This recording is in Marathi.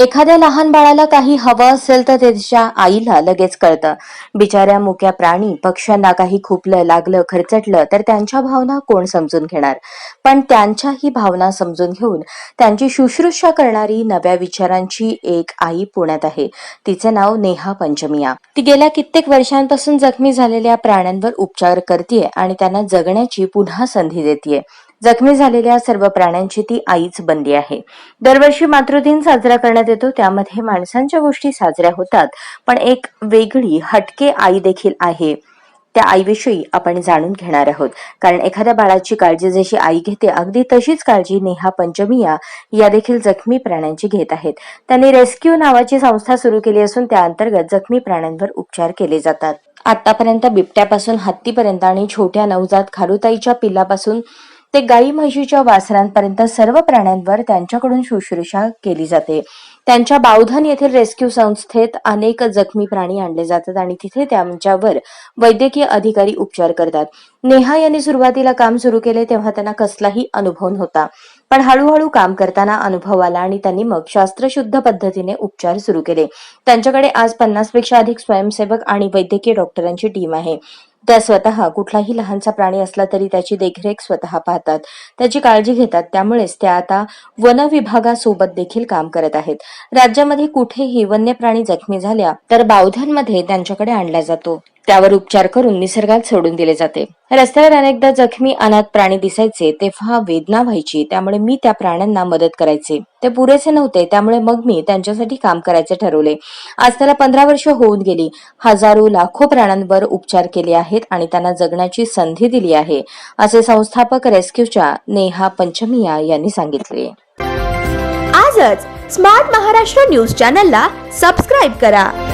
एखाद्या लहान बाळाला काही हवं असेल तर त्याच्या आईला लगेच कळतं. बिचाऱ्या मुक्या प्राणी पक्ष्यांना काही खुपलं लागलं खरचटलं तर त्यांच्या भावना कोण समजून घेणार? पण त्यांच्याही भावना समजून घेऊन त्यांची शुश्रूषा करणारी नव्या विचारांची एक आई पुण्यात आहे. तिचे नाव नेहा पंचमिया. ती गेल्या कित्येक वर्षांपासून जखमी झालेल्या प्राण्यांवर उपचार करते आणि त्यांना जगण्याची पुन्हा संधी देते जखमी झालेल्या सर्व प्राण्यांची ती आईच बनली आहे. दरवर्षी मातृदिन साजरा करण्यात येतो त्यामध्ये माणसांच्या गोष्टी साजऱ्या होतात पण एक वेगळी हटके आई देखील आहे. त्या आईविषयी आपण जाणून घेणार आहोत. कारण एखाद्या बाळाची काळजी जशी आई घेते अगदी तशीच काळजी नेहा पंचमिया या देखील जखमी प्राण्यांची घेत आहेत. त्यांनी रेस्क्यू नावाची संस्था सुरू केली असून त्या अंतर्गत जखमी प्राण्यांवर उपचार केले जातात. आतापर्यंत बिबट्यापासून हत्तीपर्यंत आणि छोट्या नवजात खारुताईच्या पिल्लापासून ते गाई म्हशीच्या वासरांपर्यंत सर्व प्राण्यांवर त्यांच्याकडून शुश्रूषा केली जाते. त्यांच्या बावधन येथील रेस्क्यू संस्थेत अनेक जखमी प्राणी आणले जातात आणि तिथे त्यांच्यावर वैद्यकीय अधिकारी उपचार करतात. नेहा यांनी सुरुवातीला काम सुरू केले तेव्हा त्यांना कसलाही अनुभव नव्हता. पण हळूहळू काम करताना अनुभव आला आणि त्यांनी मग शास्त्रशुद्ध पद्धतीने उपचार सुरू केले. त्यांच्याकडे आज पन्नासपेक्षा अधिक स्वयंसेवक आणि वैद्यकीय डॉक्टरांची टीम आहे. त्या स्वतः कुठलाही लहानसा प्राणी असला तरी त्याची देखरेख स्वतः पाहतात. त्याची काळजी घेतात. त्यामुळेच त्या आता वन विभागासोबत देखील काम करत आहेत. राज्यामध्ये कुठेही वन्य प्राणी जखमी झाल्या तर बावधनमध्ये त्यांच्याकडे आणला जातो. त्यावर उपचार करून निसर्गात सोडून दिले जाते. रस्त्यावर अनेकदा जखमी अनाथ प्राणी दिसायचे तेव्हा वेदना व्हायची त्यामुळे मी त्या प्राण्यांना मदत करायचे. ते पुरेसे नव्हते त्यामुळे मग मी त्यांच्यासाठी काम करायचे ठरवले. आज त्याला पंधरा वर्ष होऊन गेली. हजारो लाखो प्राण्यांवर उपचार केले आहेत आणि त्यांना जगण्याची संधी दिली आहे असे संस्थापक रेस्क्यूच्या नेहा पंचमिया यांनी सांगितले. आजच स्मार्ट महाराष्ट्र न्यूज चॅनलला सबस्क्राईब करा.